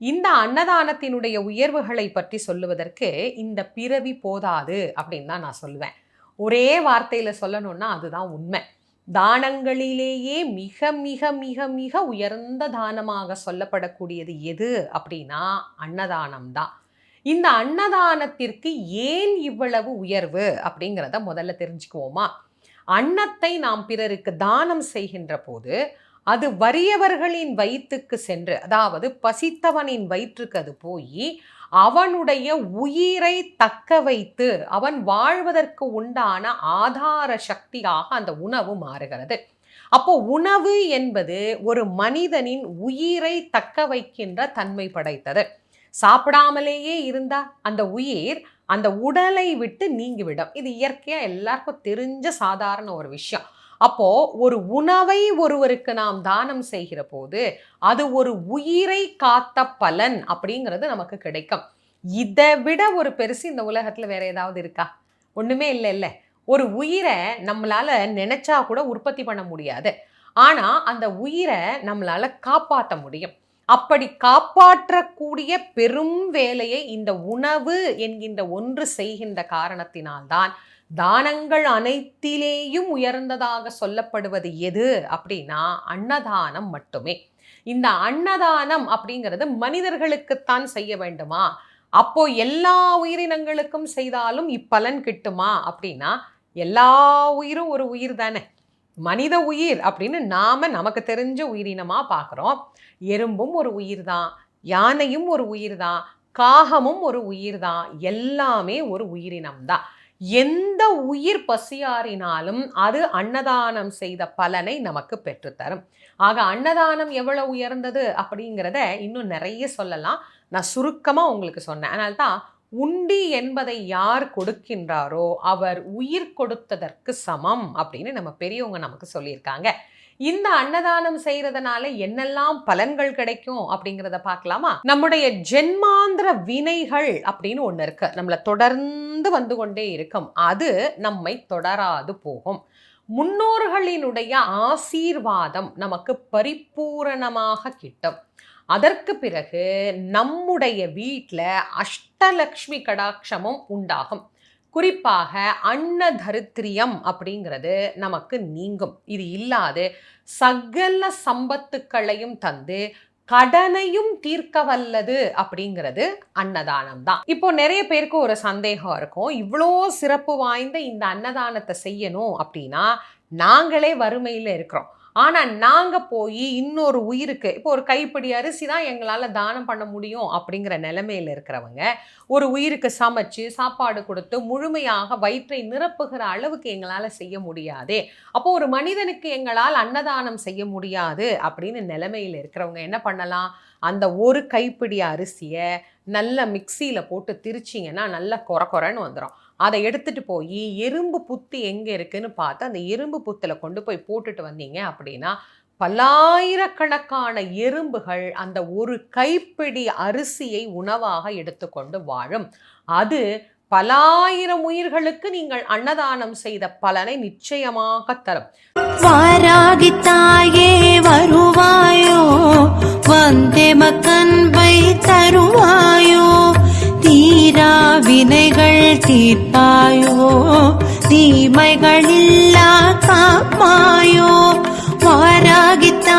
இந்த அன்னதானத்தினுடைய உயர்வுகளை பற்றி சொல்லுவதற்கு இந்த பிறவி போதாது அப்படின்னு தான் நான் சொல்லுவேன். ஒரே வார்த்தையில் சொல்லணும்னா அதுதான் உண்மை. தானங்களிலேயே மிக மிக மிக மிக உயர்ந்த தானமாக சொல்லப்படக்கூடியது எது அப்படின்னா அன்னதானம் தான். இந்த அன்னதானத்திற்கு ஏன் இவ்வளவு உயர்வு அப்படிங்கிறத முதல்ல தெரிஞ்சுக்குவோமா? அன்னத்தை நாம் பிறருக்கு தானம் செய்கின்ற போது அது வறியவர்களின் வயிற்றுக்கு சென்று அதாவது பசித்தவனின் வயிற்றுக்கு அது போய் அவனுடைய உயிரை தக்க வைத்து அவன் வாழ்வதற்கு உண்டான ஆதார சக்தியாக அந்த உணவு மாறுகிறது. அப்போ உணவு என்பது ஒரு மனிதனின் உயிரை தக்க வைக்கின்ற தன்மை படைத்தது. சாப்பிடாமலேயே இருந்தா அந்த உயிர் அந்த உடலை விட்டு நீங்கிவிடும். இது இயற்கையாக எல்லாருக்கும் தெரிஞ்ச சாதாரண ஒரு விஷயம். அப்போ ஒரு உணவை ஒருவருக்கு நாம் தானம் செய்கிற போது அது ஒரு உயிரை காத்த பலன் அப்படிங்கிறது நமக்கு கிடைக்கும். இதை விட ஒரு பெருசு இந்த உலகத்துல வேற ஏதாவது இருக்கா? ஒண்ணுமே இல்லை இல்லை. ஒரு உயிரை நம்மளால நினைச்சா கூட உற்பத்தி பண்ண முடியாது. ஆனா அந்த உயிரை நம்மளால காப்பாற்ற முடியும். அப்படி காப்பாற்றக்கூடிய பெரும் வேலையை இந்த உணவு என்கின்ற ஒன்று செய்கின்ற காரணத்தினால்தான் தானங்கள் அனைத்திலேயும் உயர்ந்ததாக சொல்லப்படுவது எது அப்படின்னா அன்னதானம் மட்டுமே. இந்த அன்னதானம் அப்படிங்கிறது மனிதர்களுக்குத்தான் செய்ய வேண்டுமா? அப்போ எல்லா உயிரினங்களுக்கும் செய்தாலும் இப்பலன் கிட்டுமா அப்படின்னா எல்லா உயிரும் ஒரு உயிர் தானே. மனித உயிர் அப்படின்னு நாம நமக்கு தெரிஞ்ச உயிரினமாக பார்க்குறோம். எறும்பும் ஒரு உயிர் தான் யானையும் ஒரு உயிர் தான் காகமும் ஒரு உயிர் தான் எல்லாமே ஒரு உயிரினம் தான் எந்த உயிர் பசியாறினாலும் அது அன்னதானம் செய்த பலனை நமக்கு பெற்றுத்தரும். ஆக அன்னதானம் எவ்வளவு உயர்ந்தது அப்படிங்கிறத இன்னும் நிறைய சொல்லலாம். நான் சுருக்கமாக உங்களுக்கு சொன்னேன். அதனால்தான் உண்டி என்பதை யார் கொடுக்கின்றாரோ அவர் உயிர் கொடுத்ததற்கு சமம் அப்படின்னு நம்ம பெரியவங்க நமக்கு சொல்லியிருக்காங்க. இந்த அன்னதானம் செய்யறதுனால என்னெல்லாம் பலன்கள் கிடைக்கும் அப்படிங்கிறத பார்க்கலாமா? நம்முடைய ஜென்மாந்திர வினைகள் அப்படின்னு ஒன்று இருக்கு. நம்மளை தொடர்ந்து வந்து கொண்டே இருக்கும். அது நம்மை தொடராது போகும். முன்னோர்களினுடைய ஆசீர்வாதம் நமக்கு பரிபூரணமாக கிட்டும். அதற்கு பிறகு நம்முடைய வீட்டில் அஷ்டலக்ஷ்மி கடாட்சமும் உண்டாகும். குறிப்பாக அன்ன தரித்திரியம் அப்படிங்கிறது நமக்கு நீங்கும். இது இல்லாது சகல சம்பத்துக்களையும் தந்து கடனையும் தீர்க்க வல்லது அப்படிங்கிறது அன்னதானம் தான். இப்போ நிறைய பேருக்கு ஒரு சந்தேகம் இருக்கும். இவ்வளோ சிறப்பு வாய்ந்த இந்த அன்னதானத்தை செய்யணும் அப்படின்னா நாங்களே வறுமையில் இருக்கிறோம். ஆனால் நாங்கள் போய் இன்னொரு உயிருக்கு இப்போ ஒரு கைப்பிடி அரிசி தான் எங்களால் தானம் பண்ண முடியும் அப்படிங்கிற நிலைமையில் இருக்கிறவங்க ஒரு உயிருக்கு சமைச்சு சாப்பாடு கொடுத்து முழுமையாக வயிற்றை நிரப்புகிற அளவுக்கு எங்களால் செய்ய முடியாதே. அப்போ ஒரு மனிதனுக்கு எங்களால் அன்னதானம் செய்ய முடியாது அப்படின்னு நிலைமையில் இருக்கிறவங்க என்ன பண்ணலாம்? அந்த ஒரு கைப்பிடி அரிசியை நல்ல மிக்சியில் போட்டு திரிச்சிங்கன்னா நல்லா கொர கொரன்னு வந்துடும் அதை எடுத்துட்டு போய் எறும்பு புத்து எங்கே இருக்குன்னு பார்த்து அந்த எறும்பு புத்தில் கொண்டு போய் போட்டுட்டு வந்தீங்க அப்படின்னா பல்லாயிரக்கணக்கான எறும்புகள் அந்த ஒரு கைப்பிடி அரிசியை உணவாக எடுத்துக்கொண்டு வாழும். அது பலாயிரம் உயிர்களுக்கு நீங்கள் அன்னதானம் செய்த பலனை நிச்சயமாக தரும். வாராகி தாயே வருவாயோ? வந்தே மக்கன்பை தருவாயோ. வினைகள் தீர்ப்பாயோ தீமைகள் இல்லா காப்பாயோ? வாராகித்த